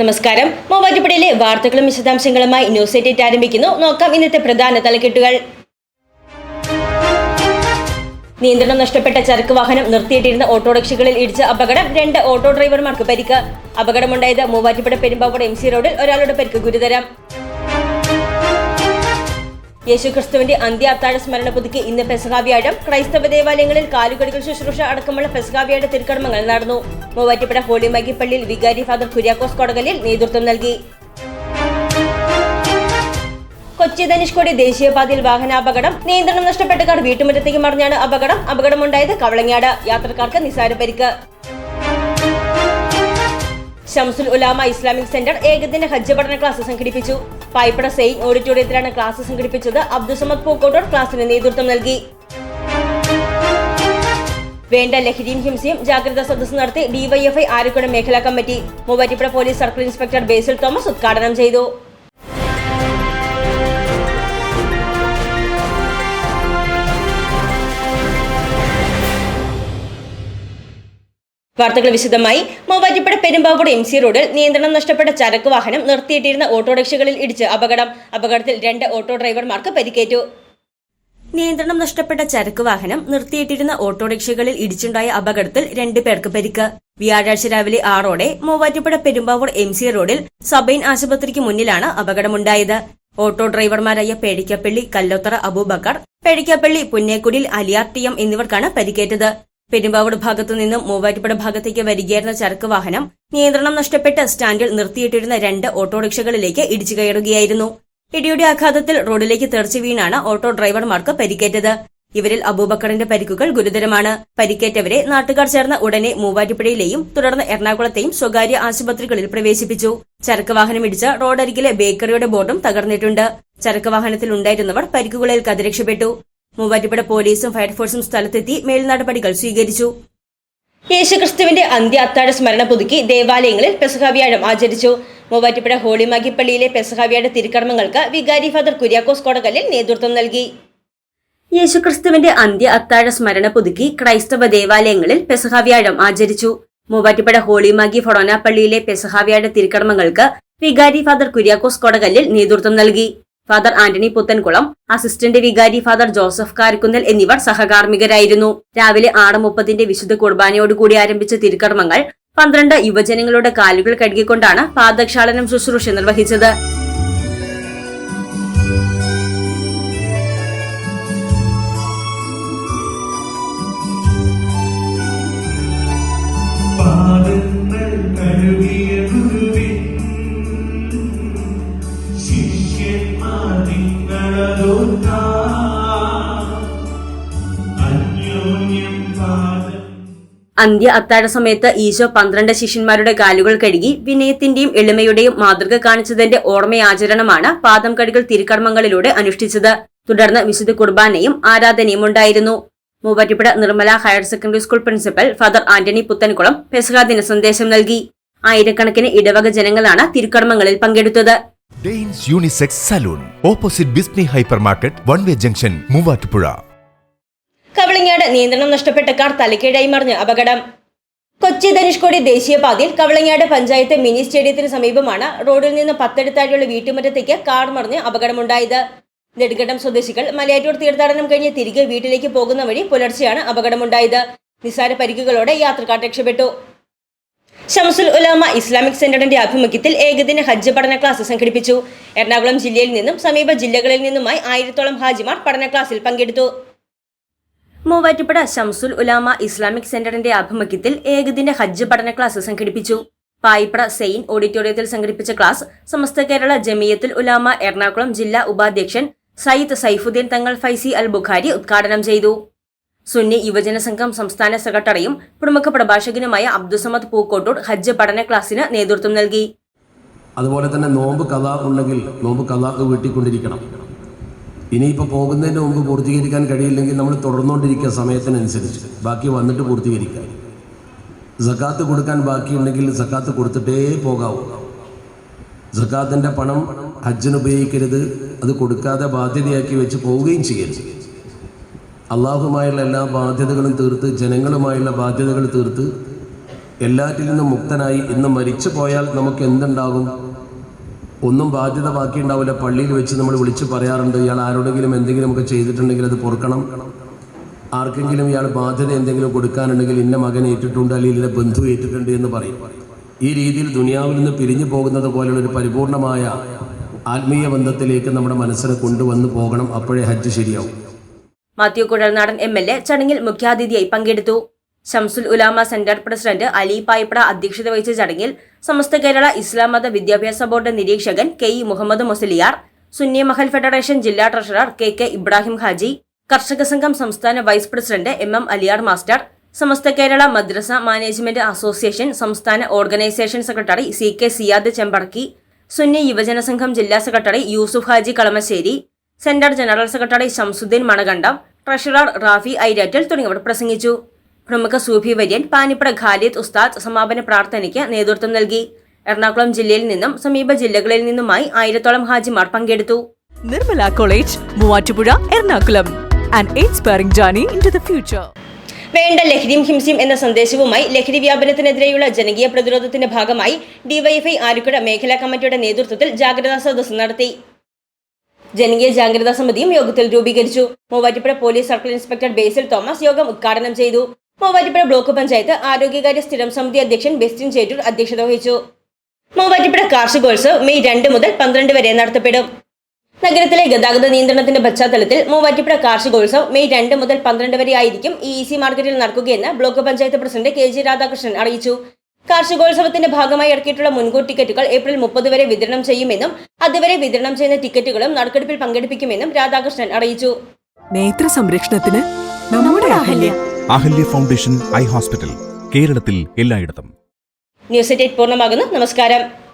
നമസ്കാരം. മൂവാറ്റുപുഴയിലെ വാർത്തകളും വിശദാംശങ്ങളുമായി ന്യൂസ് എയ്റ്റ് ആരംഭിക്കുന്നു. നോക്കാം ഇന്നത്തെ പ്രധാന തലക്കെട്ടുകൾ. നിയന്ത്രണം നഷ്ടപ്പെട്ട ചരക്ക് വാഹനം നിർത്തിയിട്ടിരുന്ന ഓട്ടോറിക്ഷകളിൽ ഇടിച്ച അപകടം രണ്ട് ഓട്ടോ ഡ്രൈവർമാർക്ക് പരിക്ക്. അപകടമുണ്ടായത് മൂവാറ്റുപുഴ പെരുമ്പാവൂർ എം സി റോഡിൽ ഒരാളുടെ പരിക്ക് ഗുരുതരം. യേശുക്രിസ്തുവിന്റെ അന്ത്യ അത്താഴ സ്മരണ പുതുക്കി ഇന്ന് പെസഹാവ്യാഴം. ക്രൈസ്തവ ദേവാലയങ്ങളിൽ കാലുകടികൾ ശുശ്രൂഷ അടക്കമുള്ള പെസഹാവ്യാഴ തിരുക്കർമ്മങ്ങൾ നടന്നു. മൂവാറ്റുപുഴ ഹോളി പള്ളിയിൽ വികാരി ഫാദർ കുര്യാക്കോസ് കൊടകലിൽ നേതൃത്വം നൽകി. കൊച്ചി ധനുഷ്കോടി ദേശീയപാതയിൽ വാഹനാപകടം. നിയന്ത്രണം നഷ്ടപ്പെട്ട കാർ വീട്ടുമുറ്റത്തേക്ക് മറിഞ്ഞാണ് അപകടം. അപകടമുണ്ടായത് കവളങ്ങാട്. യാത്രക്കാർക്ക് നിസാര പരിക്ക്. ഷംസുൽ ഉലാമ ഇസ്ലാമിക് സെന്റർ ഏകദിന ഹജ്ജ് പഠന ക്ലാസ് സംഘടിപ്പിച്ചു. പായ്പട സെയിൻ ഓഡിറ്റോറിയത്തിലാണ് ക്ലാസ് സംഘടിപ്പിച്ചത്. അബ്ദുസമദ് പൂക്കോട്ടൂർ ക്ലാസിന് നേതൃത്വം നൽകി. വേണ്ട ലഹരിയും ഹിംസയും ജാഗ്രതാ സദസ്സ് നടത്തി ഡിവൈഎഫ്ഐ ആരക്കുടം മേഖലാ committee. Muvattupuzha police circle inspector Basil Thomas ഉദ്ഘാടനം ചെയ്തു. വാർത്തകൾ വിശദമായി. മൂവാറ്റുപുഴ പെരുമ്പാവൂർ എം സി റോഡിൽ നിയന്ത്രണം നഷ്ടപ്പെട്ട ചരക്ക് വാഹനം നിർത്തിയിട്ടിരുന്ന ഓട്ടോറിക്ഷകളിൽ ഇടിച്ച് അപകടം. അപകടത്തിൽ രണ്ട് ഓട്ടോ ഡ്രൈവർമാർക്ക് പരിക്കേറ്റു. നിയന്ത്രണം നഷ്ടപ്പെട്ട ചരക്ക് വാഹനം നിർത്തിയിട്ടിരുന്ന ഓട്ടോറിക്ഷകളിൽ ഇടിച്ചുണ്ടായ അപകടത്തിൽ രണ്ടു പേർക്ക് പരിക്ക്. വ്യാഴാഴ്ച രാവിലെ ആറോടെ മൂവാറ്റുപുഴ പെരുമ്പാവൂർ എം സി റോഡിൽ സബൈൻ ആശുപത്രിക്ക് മുന്നിലാണ് അപകടമുണ്ടായത്. ഓട്ടോ ഡ്രൈവർമാരായ പേടിക്കപ്പള്ളി കല്ലോത്തറ അബൂബക്കർ പേടിക്കപ്പള്ളി പുന്നേക്കുടിൽ അലിയാർ ടി എം എന്നിവർക്കാണ് പരിക്കേറ്റത്. പെരുമ്പാവൂർ ഭാഗത്തു നിന്നും മൂവാറ്റുപുഴ ഭാഗത്തേക്ക് വരികയായിരുന്ന ചരക്ക് വാഹനം നിയന്ത്രണം നഷ്ടപ്പെട്ട് സ്റ്റാൻഡിൽ നിർത്തിയിട്ടിരുന്ന രണ്ട് ഓട്ടോറിക്ഷകളിലേക്ക് ഇടിച്ചു കയറുകയായിരുന്നു. ഇടിയുടെ ആഘാതത്തിൽ റോഡിലേക്ക് തെറിച്ചു വീണാണ് ഓട്ടോ ഡ്രൈവർമാർക്ക് പരിക്കേറ്റത്. ഇവരിൽ അബൂബക്കറിന്റെ പരിക്കുകൾ ഗുരുതരമാണ്. പരിക്കേറ്റവരെ നാട്ടുകാർ ചേർന്ന് ഉടനെ മൂവാറ്റുപുഴയിലെയും തുടർന്ന് എറണാകുളത്തെയും സ്വകാര്യ ആശുപത്രികളിൽ പ്രവേശിപ്പിച്ചു. ചരക്ക് വാഹനം ഇടിച്ച് റോഡരികിലെ ബേക്കറിയുടെ ബോർഡും തകർന്നിട്ടുണ്ട്. ചരക്ക് വാഹനത്തിൽ ഉണ്ടായിരുന്നവർ പരിക്കുകളേൽക്കാതെ രക്ഷപ്പെട്ടു. മൂവാറ്റുപുഴ പോലീസും ഫയർഫോഴ്സും സ്ഥലത്തെത്തി മേൽനടപടികൾ സ്വീകരിച്ചു. യേശുക്രിസ്തുവിന്റെ അന്ത്യ അത്താഴ സ്മരണ പുതുക്കി ദേവാലയങ്ങളിൽ പെസഹാവ്യാഴം ആചരിച്ചു. മൂവാറ്റുപുഴ ഹോളിമാഗിപ്പള്ളിയിലെ പെസഹാവ്യാഴ തിരുക്കർമ്മങ്ങൾക്ക് വികാരി ഫാദർ കുര്യാക്കോസ് കോടകല്ലിൽ നേതൃത്വം നൽകി. യേശുക്രിസ്തുവിന്റെ അന്ത്യ അത്താഴ സ്മരണ പുതുക്കി ക്രൈസ്തവ ദേവാലയങ്ങളിൽ പെസഹാവ്യാഴം ആചരിച്ചു. മൂവാറ്റുപുഴ ഹോളിമാഗി ഫൊറോന പള്ളിയിലെ പെസഹാവ്യാഴ തിരുക്കർമ്മങ്ങൾക്ക് വികാരി ഫാദർ കുര്യാക്കോസ് കൊടകല്ലിൽ നേതൃത്വം നൽകി. ഫാദർ ആന്റണി പുത്തൻകുളം അസിസ്റ്റന്റ് വികാരി ഫാദർ ജോസഫ് കാരക്കുന്നൽ എന്നിവർ സഹകാർമ്മികരായിരുന്നു. രാവിലെ ആറ് മുപ്പതിന്റെ വിശുദ്ധ കുർബാനയോടുകൂടി ആരംഭിച്ച തിരുക്കർമ്മങ്ങൾ പന്ത്രണ്ട് യുവജനങ്ങളുടെ കാലുകൾ കഴുകിക്കൊണ്ടാണ് പാദക്ഷാളനം ശുശ്രൂഷ നിർവഹിച്ചത്. അന്ത്യ അത്താഴ സമയത്ത് ഈശോ പന്ത്രണ്ട് ശിഷ്യന്മാരുടെ കാലുകൾ കഴുകി വിനയത്തിന്റെയും എളിമയുടെയും മാതൃക കാണിച്ചതിന്റെ ഓർമ്മയാചരണമാണ് പാദം കഴുകൽ തിരുക്കർമ്മങ്ങളിലൂടെ അനുഷ്ഠിച്ചത്. തുടർന്ന് വിശുദ്ധ കുർബാനയും ആരാധനയും ഉണ്ടായിരുന്നു. Muvattupuzha Nirmala higher secondary school principal father Antony Puthenkulam പെസഹ ദിന സന്ദേശം നൽകി. ആയിരക്കണക്കിന് ഇടവക ജനങ്ങളാണ് തിരുക്കർമ്മങ്ങളിൽ പങ്കെടുത്തത്. Unisex salon opposite Bismi hyper market one way junction Muvattupuzha. Kavalangad നിയന്ത്രണം നഷ്ടപ്പെട്ട കാർ തലക്കീഴായി മറിഞ്ഞ് അപകടം. കൊച്ചി ധനുഷ്കോടി ദേശീയപാതയിൽ കവളങ്ങാട് പഞ്ചായത്ത് മിനി സ്റ്റേഡിയത്തിന് സമീപമാണ് റോഡിൽ നിന്ന് പത്തെടുത്താഴിയുള്ള വീട്ടുമുറ്റത്തേക്ക് കാർ മറിഞ്ഞ് അപകടമുണ്ടായത്. നെടുങ്കണ്ടം സ്വദേശികൾ മലയാറ്റൂർ തീർത്ഥാടനം കഴിഞ്ഞ് തിരികെ വീട്ടിലേക്ക് പോകുന്ന വഴി പുലർച്ചെയാണ് അപകടമുണ്ടായത്. നിസാര പരിക്കുകളോടെ യാത്രക്കാർ രക്ഷപ്പെട്ടു. ഷംസുൽ ഉലാമ ഇസ്ലാമിക് സെന്ററിന്റെ ആഭിമുഖ്യത്തിൽ ഏകദിന ഹജ്ജ് പഠന ക്ലാസ് സംഘടിപ്പിച്ചു. എറണാകുളം ജില്ലയിൽ നിന്നും സമീപ ജില്ലകളിൽ നിന്നുമായി ആയിരത്തോളം ഹാജിമാർ പഠന ക്ലാസ്സിൽ പങ്കെടുത്തു. മൂവാറ്റുപുഴ ഷംസുൽ ഉലാമ ഇസ്ലാമിക് സെന്ററിന്റെ ആഭിമുഖ്യത്തിൽ ഏകദിന ഹജ്ജ് പഠന ക്ലാസ് സംഘടിപ്പിച്ചു. പായിപ്ര സെയിൻ ഓഡിറ്റോറിയത്തിൽ സംഘടിപ്പിച്ച ക്ലാസ് സമസ്ത കേരള ജമിയത്തുൽ ഉലാമ എറണാകുളം ജില്ലാ ഉപാധ്യക്ഷൻ സയ്യിദ് സൈഫുദ്ദീൻ തങ്ങൾ ഫൈസി അൽ ബുഖാരി ഉദ്ഘാടനം ചെയ്തു. സുന്നി യുവജന സംഘം സംസ്ഥാന സെക്രട്ടറിയും പ്രമുഖ പ്രഭാഷകനുമായ അബ്ദുസമദ് പൂക്കോട്ടൂർ ഹജ്ജ് പഠന ക്ലാസ്സിന് നേതൃത്വം നൽകി. അതുപോലെ തന്നെ നോമ്പ് കഥ ഉണ്ടെങ്കിൽ നോമ്പ് കഥ വീട്ടിക്കൊണ്ടിരിക്കണം. ഇനിയിപ്പോൾ പോകുന്നതിന് മുമ്പ് പൂർത്തീകരിക്കാൻ കഴിയില്ലെങ്കിൽ നമ്മൾ തുടർന്നുകൊണ്ടിരിക്കുക സമയത്തിനനുസരിച്ച് ബാക്കി വന്നിട്ട് പൂർത്തീകരിക്കുക. സക്കാത്ത് കൊടുക്കാൻ ബാക്കിയുണ്ടെങ്കിൽ സക്കാത്ത് കൊടുത്തിട്ടേ പോകാവൂ. സക്കാത്തിന്റെ പണം ഹജ്ജിന് ഉപയോഗിക്കരുത് അത് കൊടുക്കാതെ ബാധ്യതയാക്കി വെച്ച് പോവുകയും ചെയ്യരുത്. അള്ളാഹുമായുള്ള എല്ലാ ബാധ്യതകളും തീർത്ത് ജനങ്ങളുമായുള്ള ബാധ്യതകൾ തീർത്ത് എല്ലാറ്റിൽ നിന്നും മുക്തനായി ഇന്ന് മരിച്ചു പോയാൽ നമുക്ക് എന്തുണ്ടാകും ഒന്നും ബാധ്യത ബാക്കിയുണ്ടാവില്ല പള്ളിയിൽ വെച്ച് നമ്മൾ വിളിച്ച് പറയാറുണ്ട് ഇയാൾ ആരോടെങ്കിലും എന്തെങ്കിലും ഒക്കെ ചെയ്തിട്ടുണ്ടെങ്കിൽ അത് പൊറുക്കണം. ആർക്കെങ്കിലും ഇയാൾ ബാധ്യത എന്തെങ്കിലും കൊടുക്കാനുണ്ടെങ്കിൽ ഇന്ന മകൻ ഏറ്റിട്ടുണ്ട് അല്ലെങ്കിൽ ഇന്ന ബന്ധു ഏറ്റിട്ടുണ്ട് എന്ന് പറയും. ഈ രീതിയിൽ ദുനിയാവിൽ നിന്ന് പിരിഞ്ഞു പോകുന്നത് പോലെയുള്ള ഒരു പരിപൂർണമായ ആത്മീയ ബന്ധത്തിലേക്ക് നമ്മുടെ മനസ്സിനെ കൊണ്ടുവന്ന് പോകണം. അപ്പോഴേ ഹജ്ജ് ശരിയാവും. Mathew Kuzhalnadan M L A ചടങ്ങിൽ മുഖ്യാതിഥിയായി പങ്കെടുത്തു. ഷംസുൽ ഉലാമ സെന്റർ പ്രസിഡന്റ് അലി പായ്പട അധ്യക്ഷത വഹിച്ച ചടങ്ങിൽ സമസ്ത കേരള ഇസ്ലാം മത വിദ്യാഭ്യാസ ബോർഡ് നിരീക്ഷകൻ K E Muhammad Musliyar Sunni Mahal federation ജില്ലാ treasurer K K Ibrahim Haji കർഷക സംഘം സംസ്ഥാന vice president M M Aliyar master Samastha Kerala Madrasa management association സംസ്ഥാന organisation secretary C K Siyad Chembadakki Sunni Yuvajana Sangham ജില്ലാ secretary Yusuf Haji Kalamassery centre general secretary Shamsuddin Manakandam treasurer Rafi Airattil തുടങ്ങിയവർ പ്രസംഗിച്ചു. പ്രമുഖ സൂഫി വര്യൻ പാനിപ്പട ഖാലിദ് ഉസ്താദ് സമാപന പ്രാർത്ഥനയ്ക്ക് നേതൃത്വം നൽകി. എറണാകുളം ജില്ലയിൽ നിന്നും സമീപ ജില്ലകളിൽ നിന്നുമായി ആയിരത്തോളം ഹാജിമാർ പങ്കെടുത്തു. Nirmala college Muvattupuzha Ernakulam. And inspiring journey into the future വേണ്ട ലഹരിയും ഹിംസയും എന്ന സന്ദേശവുമായി ലഹരി വ്യാപനത്തിനെതിരെയുള്ള ജനകീയ പ്രതിരോധത്തിന്റെ ഭാഗമായി ഡിവൈഎഫ്ഐ ആരുക്കട മേഖലാ കമ്മിറ്റിയുടെ നേതൃത്വത്തിൽ ജാഗ്രതാ സദസ്സ് നടത്തി. ജനകീയ ജാഗ്രതാ സമിതിയും യോഗത്തിൽ രൂപീകരിച്ചു. Muvattupuzha police circle inspector Basil Thomas യോഗം ഉദ്ഘാടനം ചെയ്തു. മൂവാറ്റുപുഴ ബ്ലോക്ക് പഞ്ചായത്ത് ആരോഗ്യകാര്യ സ്ഥിരം സമിതി അധ്യക്ഷൻ ബെസ്റ്റിൻ ചേറ്റൂർ അധ്യക്ഷത വഹിച്ചു. മൂവാറ്റുപുഴ കാർഷികോത്സവ് മെയ് രണ്ട് മുതൽ പന്ത്രണ്ട് വരെ നടത്തപ്പെടും. നഗരത്തിലെ ഗതാഗത നിയന്ത്രണത്തിന്റെ പശ്ചാത്തലത്തിൽ മൂവാറ്റുപുഴ കാർഷികോത്സവ് മെയ് രണ്ട് മുതൽ പന്ത്രണ്ട് വരെ ആയിരിക്കും ഇ സി മാർക്കറ്റിൽ നടക്കുകയെന്ന് block panchayat president K G Radhakrishnan അറിയിച്ചു. കാർഷികോത്സവത്തിന്റെ ഭാഗമായി ഇറക്കിയിട്ടുള്ള മുൻകൂർ ടിക്കറ്റുകൾ ഏപ്രിൽ മുപ്പത് വരെ വിതരണം ചെയ്യുമെന്നും അതുവരെ വിതരണം ചെയ്യുന്ന ടിക്കറ്റുകളും നറുക്കെടുപ്പിൽ പങ്കെടുപ്പിക്കുമെന്നും രാധാകൃഷ്ണൻ അറിയിച്ചു. നേത്ര സംരക്ഷണത്തിന് നമ്മുടെ അഹല്യ ഫൗണ്ടേഷൻ ഐ ഹോസ്പിറ്റൽ കേരളത്തിൽ എല്ലായിടത്തും. ന്യൂസ് എയ്റ്റ് പൂർണമാകുന്നു. നമസ്കാരം.